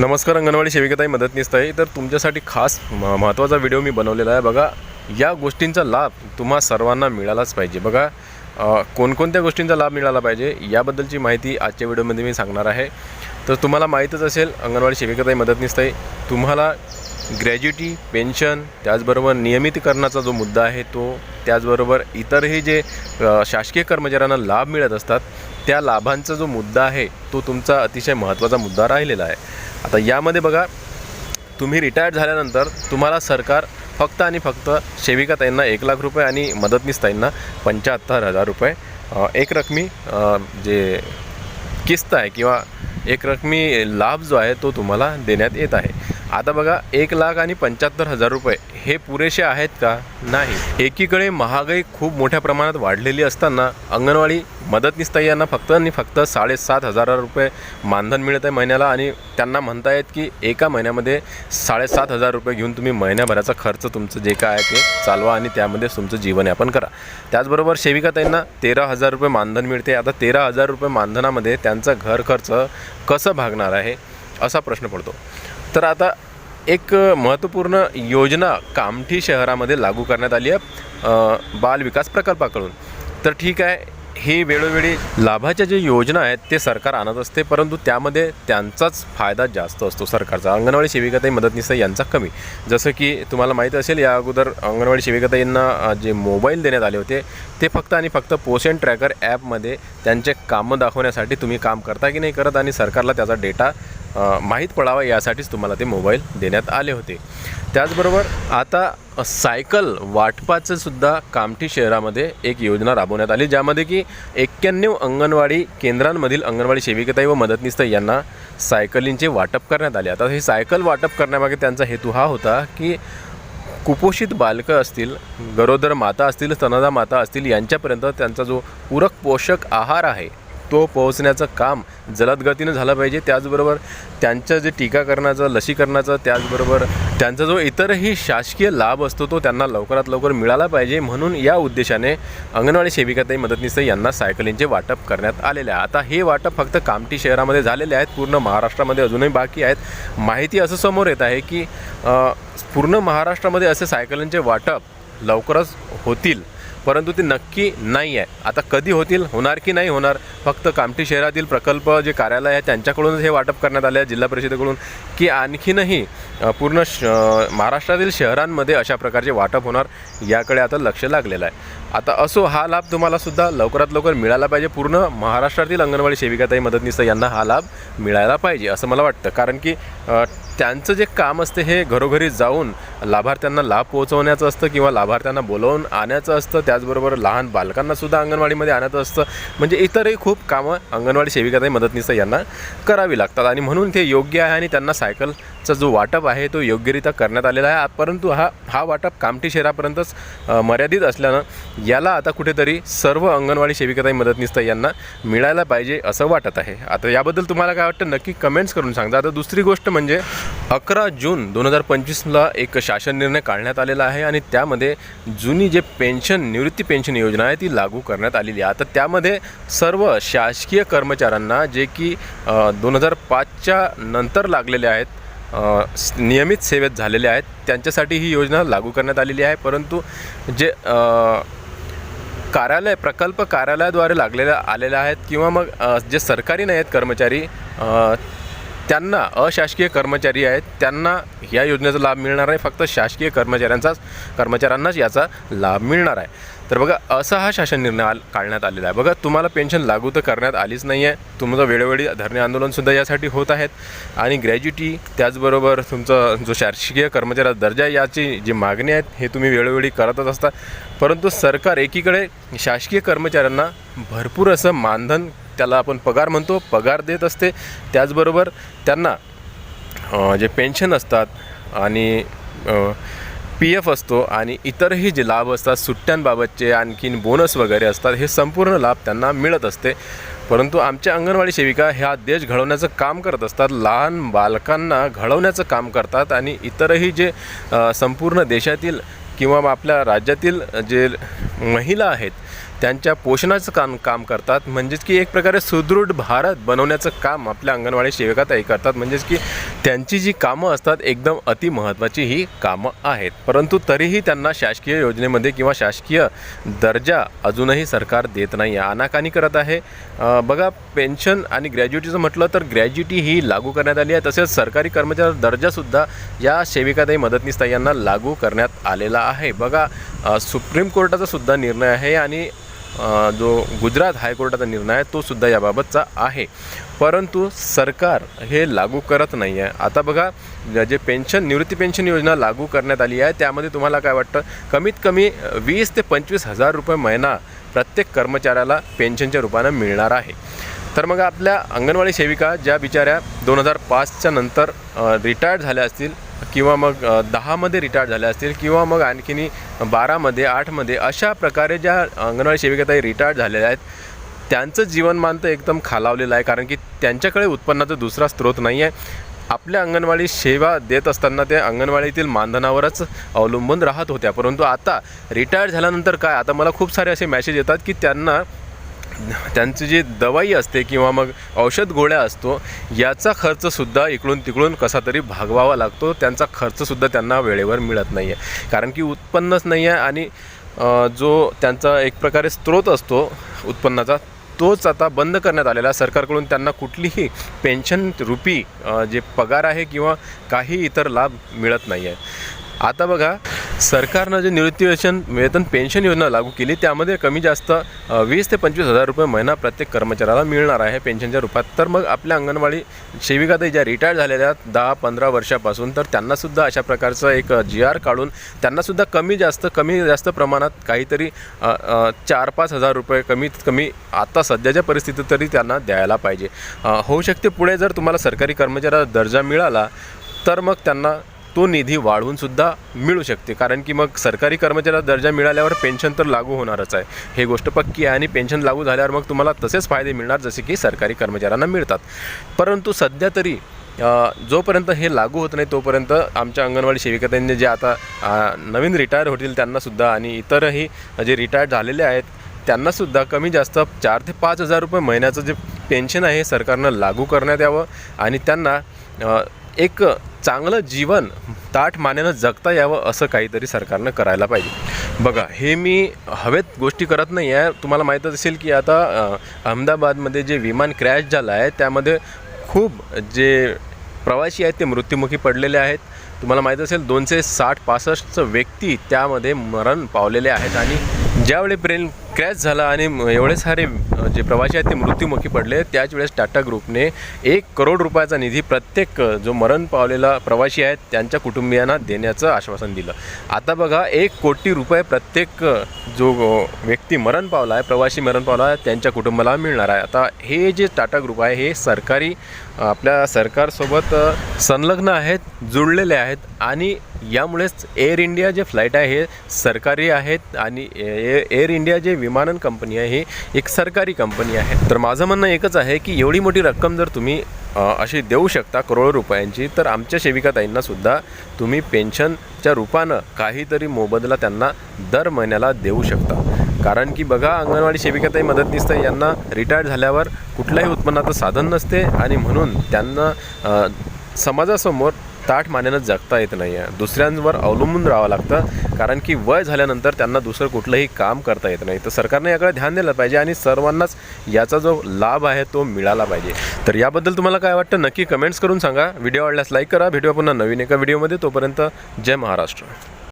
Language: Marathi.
नमस्कार अंगणवाडी सेविकाताई मदतनीस ताई तर तुमच्यासाठी खास म- महत्त्वाचा व्हिडिओ मी बनवलेला आहे. बघा या गोष्टींचा लाभ तुम्हा सर्वांना मिळालाच पाहिजे. बघा कोणकोणत्या गोष्टींचा लाभ मिळाला पाहिजे याबद्दलची माहिती आजच्या व्हिडिओमध्ये मी सांगणार आहे. तर तुम्हाला माहीतच असेल अंगणवाडी सेविकाताई मदतनीस ताई तुम्हाला ग्रॅज्युटी पेन्शन त्याचबरोबर नियमितीकरणाचा जो मुद्दा आहे तो त्याचबरोबर इतरही जे शासकीय कर्मचाऱ्यांना लाभ मिळत असतात त्या लाभांचा जो मुद्दा आहे तो तुमचा अतिशय महत्त्वाचा मुद्दा राहिलेला आहे. आता यामध्ये बघा तुम्ही रिटायर्ड झाल्यानंतर तुम्हाला सरकार फक्त आणि फक्त सेविका ताईंना एक लाख रुपये आणि मदतनीस ताईंना पंच्याहत्तर हजार रुपये एक रकमी जे किस्त आहे किंवा एक रकमी लाभ जो आहे तो तुम्हाला देण्यात येत आहे. आता बघा एक लाख आणि पंच्याहत्तर हजार रुपये हे पुरेसे आहेत का? नाही. एकीकडे महागाई खूप मोठ्या प्रमाणात वाढलेली असताना अंगणवाडी मदतनीसताई यांना फक्त आणि फक्त साडेसात हजार रुपये मानधन मिळत आहे महिन्याला आणि त्यांना म्हणतायत की एका महिन्यामध्ये साडेसात हजार रुपये घेऊन तुम्ही महिन्याभराचा खर्च तुमचं जे काय आहे ते चालवा आणि त्यामध्ये तुमचं जीवनयापन करा. त्याचबरोबर सेविका ताईंना तेरा हजार रुपये मानधन मिळते. आता तेरा हजार रुपये मानधनामध्ये त्यांचा घर खर्च कसं भागणार आहे असा प्रश्न पडतो. तर आता एक महत्त्वपूर्ण योजना कामठी शहरामध्ये लागू करण्यात आली आहे बाल विकास प्रकल्पाकडून. तर ठीक आहे हे वेळोवेळी लाभाच्या जे योजना आहेत ते सरकार आणत असते परंतु त्यामध्ये त्यांचाच फायदा जास्त असतो सरकारचा. अंगणवाडी सेविकाताई मदतनीस यांचा कमी. जसं की तुम्हाला माहीत असेल या अगोदर अंगणवाडी सेविकाताईंना जे मोबाईल देण्यात आले होते ते फक्त आणि फक्त पोषण ट्रॅकर ॲपमध्ये त्यांचे कामं दाखवण्यासाठी तुम्ही काम करता की नाही करत आणि सरकारला त्याचा डेटा माहीत पडावा यासाठीच तुम्हाला ते मोबाईल देण्यात आले होते. त्याचबरोबर आता सायकल वाटपाचं सुद्धा कामठी शहरामध्ये एक योजना राबवण्यात आली ज्यामध्ये की एक्क्याण्णव अंगणवाडी केंद्रांमधील अंगणवाडी सेविकताई व मदतनीस यांना सायकलींचे वाटप करण्यात आले. आता हे सायकल वाटप करण्यामागे त्यांचा हेतू हा होता की कुपोषित बालकं असतील गरोदर माता असतील स्तनदा माता असतील यांच्यापर्यंत त्यांचा जो पूरक पोषक आहार आहे तो पोहोचण्याचं काम जलद गतीनं झालं पाहिजे. त्याचबरोबर त्यांचं जे टीकाकरणाचं लसीकरणाचं त्याचबरोबर त्यांचा जो इतरही शासकीय लाभ असतो तो त्यांना लवकरात लवकर मिळाला पाहिजे. म्हणून या उद्देशाने अंगणवाडी सेविकाताई मदतनीस यांना सायकलींचे वाटप करण्यात आलेले आहे. आता हे वाटप फक्त कामठी शहरामध्ये झालेले आहेत. पूर्ण महाराष्ट्रामध्ये अजूनही बाकी आहेत. माहिती असं समोर येत आहे की पूर्ण महाराष्ट्रामध्ये असे सायकलींचे वाटप लवकरच होतील. परंतु ते नक्की नाही आहे. आता कधी होतील होणार की नाही होणार फक्त कामठी शहरातील प्रकल्प जे कार्यालय आहे त्यांच्याकडूनच हे वाटप करण्यात आले आहे जिल्हा परिषदेकडून की आणखीनही पूर्ण श महाराष्ट्रातील शहरांमध्ये अशा प्रकारचे वाटप होणार याकडे आता लक्ष लागलेलं आहे. आता असो हा लाभ तुम्हाला सुद्धा लवकरात लवकर मिळाला पाहिजे. पूर्ण महाराष्ट्रातील अंगणवाडी सेविकाताई मदतनीस यांना हा लाभ मिळायला पाहिजे असं मला वाटतं. कारण की त्यांचं जे काम असते हे घरोघरी जाऊन लाभार्थ्यांना लाभ पोहोचवण्याचं असतं किंवा लाभार्थ्यांना बोलवून आणायचं असतं त्याचबरोबर लहान बालकांनासुद्धा अंगणवाडीमध्ये आणायचं असतं. म्हणजे इतरही खूप कामं अंगणवाडी सेविकाताई मदतनीस यांना करावी लागतात. आणि म्हणून ते योग्य आहे आणि त्यांना सायकलचा जो वाटप आहे तो योग्यरित्या करण्यात आलेला आहे. परंतु हा हा वाटप कामठी शहरापर्यंतच मर्यादित असल्यानं याला आता कुठेतरी सर्व अंगणवाडी सेविकाताई मदतनीस यांना मिळायला पाहिजे असं वाटत आहे. आता याबद्दल तुम्हाला काय वाटतं? नक्की कमेंट्स करून सांगा. आता दुसरी गोष्ट म्हणजे अकरा जून दोन हजार पंचवीसला एक शासन निर्णय काढण्यात आलेला आहे आणि त्यामध्ये जुनी जे पेन्शन निवृत्ती पेन्शन योजना आहे ती लागू करण्यात आलेली आहे. आता त्यामध्ये सर्व शासकीय कर्मचाऱ्यांना जे की दोन हजार पाचच्या नंतर लागलेले आहेत नियमित सेवेत झालेले आहेत त्यांच्यासाठी ही योजना लागू करण्यात आलेली आहे. परंतु जे कार्यालय प्रकल्प कार्यालयाद्वारे लागलेल्या आलेल्या आहेत किंवा मग जे सरकारी नाही आहेत कर्मचारी त्यांना अशासकीय कर्मचारी आहेत. त्यांना या योजनेचा लाभ मिळणार आहे फक्त शासकीय कर्मचाऱ्यांचाच कर्मचाऱ्यांनाच याचा लाभ मिळणार आहे. तर बघा असा हा शासन निर्णय आल काढण्यात आलेला आहे. बघा तुम्हाला पेन्शन लागू तर करण्यात आलीच नाही आहे तुमचं वेळोवेळी धरणे आंदोलनसुद्धा यासाठी होत आहेत. आणि ग्रॅज्युटी त्याचबरोबर तुमचं जो शासकीय कर्मचाऱ्याचा दर्जा याची जी मागणी आहेत हे तुम्ही वेळोवेळी करतच असता. परंतु सरकार एकीकडे शासकीय कर्मचाऱ्यांना भरपूर असं मानधन त्याला आपण पगार म्हणतो पगार देत असते. त्याचबरोबर त्यांना जे पेन्शन असतात आणि पी एफ असतो आणि इतरही जे लाभ असतात सुट्ट्यांबाबतचे आणखीन बोनस वगैरे असतात हे संपूर्ण लाभ त्यांना मिळत असते. परंतु आमच्या अंगणवाडी सेविका ह्या देश घडवण्याचं काम करत असतात लहान बालकांना घडवण्याचं काम करतात आणि इतरही जे संपूर्ण देशातील किंवा आपल्या राज्यातील जे महिला आहेत त्यांच्या पोषणाचं काम काम करतात. म्हणजेच की एक प्रकारे सुदृढ भारत बनवण्याचं काम आपल्या अंगणवाडी सेविकाताई करतात. म्हणजेच की त्यांची जी कामं असतात एकदम अतिमहत्त्वाची ही कामं आहेत. परंतु तरीही त्यांना शासकीय योजनेमध्ये किंवा शासकीय दर्जा अजूनही सरकार देत नाही. आहे आनाकानी करत आहे. बघा पेन्शन आणि ग्रॅज्युटीचं म्हटलं तर ग्रॅज्युटी ही लागू करण्यात आली आहे. तसेच सरकारी कर्मचारी दर्जासुद्धा या सेविकाताई मदतनीस यांना लागू करण्यात आलेला आहे. बघा सुप्रीम कोर्टाचा सुद्धा निर्णय आहे आणि जो गुजरात हायकोर्टाचा निर्णय आहे तो सुद्धा याबाबतचा आहे. परंतु सरकार हे लागू करत नाही आहे आता बघा जे पेन्शन निवृत्ती पेन्शन योजना लागू करण्यात आली आहे त्यामध्ये तुम्हाला काय वाटतं? कमीत कमी वीस ते पंचवीस हजार रुपये महिना प्रत्येक कर्मचाऱ्याला पेन्शनच्या रूपानं मिळणार आहे. तर मग आपल्या अंगणवाडी सेविका ज्या बिचाऱ्या दोन हजार पाचच्या नंतर रिटायर्ड झाल्या असतील किंवा मग दहामध्ये रिटायर्ड झाल्या असतील किंवा मग आणखीनी बारामध्ये आठमध्ये अशा प्रकारे ज्या अंगणवाडी सेविकाताई रिटायर्ड झालेल्या आहेत त्यांचं जीवनमान तर एकदम खालावलेलं आहे. कारण की त्यांच्याकडे उत्पन्नाचा दुसरा स्रोत नाही आहे. आपल्या अंगणवाडी सेवा देत असताना ते अंगणवाडीतील मानधनावरच अवलंबून राहत होत्या. परंतु आता रिटायर्ड झाल्यानंतर काय? आता मला खूप सारे असे मॅसेज येतात की त्यांना त्यांची जी दवाई असते किंवा मग औषध गोळ्या असतो याचा खर्चसुद्धा इकडून तिकडून कसा तरी भागवावा लागतो. त्यांचा खर्चसुद्धा त्यांना वेळेवर मिळत नाही आहे कारण की उत्पन्नच नाही आहे आणि जो त्यांचा एक प्रकारे स्रोत असतो उत्पन्नाचा तोच आता बंद करण्यात आलेला. आहे. सरकारकडून त्यांना कुठलीही पेन्शन रुपी जे पगार आहे किंवा काही इतर लाभ मिळत नाही आहे आता बघा सरकारनं जे निवृत्तीवेशन वेतन पेन्शन योजना लागू केली त्यामध्ये कमी जास्त वीस ते पंचवीस हजार रुपये महिना प्रत्येक कर्मचाऱ्याला मिळणार आहे पेन्शनच्या रूपात. तर मग आपल्या अंगणवाडी सेविकाताई ज्या रिटायर झालेल्या दहा पंधरा वर्षापासून तर त्यांनासुद्धा अशा प्रकारचं एक जी आर काढून त्यांनासुद्धा कमी जास्त कमी जास्त प्रमाणात काहीतरी चार पाच हजार रुपये कमीत कमी आता सध्याच्या परिस्थितीत तरी त्यांना द्यायला पाहिजे. होऊ शकते पुढे जर तुम्हाला सरकारी कर्मचाऱ्याला दर्जा मिळाला तर मग त्यांना तो निधी वाढवून सुद्धा मिळू शकते. कारण की मग सरकारी कर्मचाऱ्याला दर्जा मिळाल्यावर पेन्शन तर लागू होणारच आहे. हे गोष्ट पक्की आहे आणि पेन्शन लागू झाल्यावर मग तुम्हाला तसेच फायदे मिळणार जसे की सरकारी कर्मचाऱ्यांना मिळतात. परंतु सध्या तरी जोपर्यंत हे लागू होत नाही तोपर्यंत आमच्या अंगणवाडी सेविकातांनी जे आता नवीन रिटायर होतील त्यांनासुद्धा आणि इतरही जे रिटायर्ड झालेले आहेत त्यांनासुद्धा कमी जास्त चार ते पाच हजार रुपये महिन्याचं जे पेन्शन आहे हे सरकारनं लागू करण्यात यावं आणि त्यांना एक चांगलं जीवन ताठ मानेनं जगता यावं असं काहीतरी सरकारनं करायला पाहिजे. बघा हे मी हवेत गोष्टी करत नाही आहे. तुम्हाला माहीतच असेल की आता अहमदाबादमध्ये जे विमान क्रॅश झालं आहे त्यामध्ये खूप जे प्रवासी आहेत ते मृत्युमुखी पडलेले आहेत. तुम्हाला माहीत असेल दोनशे साठ पासष्ट व्यक्ती त्यामध्ये मरण पावलेले आहेत. आणि ज्यावेळी प्लेन क्रॅश झाला आणि एवढे सारे जे प्रवासी आहेत ते मृत्युमुखी पडले. त्याच वेळेस टाटा ग्रुपने एक करोड रुपयाचा निधी प्रत्येक जो मरण पावलेला प्रवासी आहेत त्यांच्या कुटुंबियांना देण्याचं आश्वासन दिलं. आता बघा एक कोटी रुपये प्रत्येक जो व्यक्ती मरण पावला आहे प्रवासी मरण पावला आहे त्यांच्या कुटुंबाला मिळणार आहे. आता हे जे टाटा ग्रुप आहे हे सरकारी आपल्या सरकारसोबत संलग्न आहेत जुळलेले आहेत आणि यामुळेच एअर इंडिया जे फ्लाईट आहे हे सरकारी आहेत आणि ए- एअर इंडिया जे विमानन कंपनी आहे ही एक सरकारी कंपनी आहे. तर माझं म्हणणं एकच आहे की एवढी मोठी रक्कम जर तुम्ही अशी देऊ शकता करोडो रुपयांची तर आमच्या सेविकाताईंना सुद्धा तुम्ही पेन्शनच्या रूपानं काहीतरी मोबदला त्यांना दर महिन्याला देऊ शकता. कारण की बघा अंगणवाडी सेविकाताई मदतनीस यांना रिटायर झाल्यावर कुठल्याही उत्पन्नाचं साधन नसते आणि म्हणून त्यांना समाजासमोर ताठ मानेनं जगता येत नाही आहे दुसऱ्यांवर अवलंबून राहावं लागतं कारण की वय झाल्यानंतर त्यांना दुसरं कुठलंही काम करता येत नाही. तर सरकारने याकडे ध्यान दिलं पाहिजे आणि सर्वांनाच याचा जो लाभ आहे तो मिळाला पाहिजे. तर याबद्दल तुम्हाला काय वाटतं नक्की कमेंट्स करून सांगा. व्हिडिओ आवडल्यास लाईक करा. भेटूया पुन्हा नवीन एका व्हिडिओमध्ये. तोपर्यंत जय महाराष्ट्र.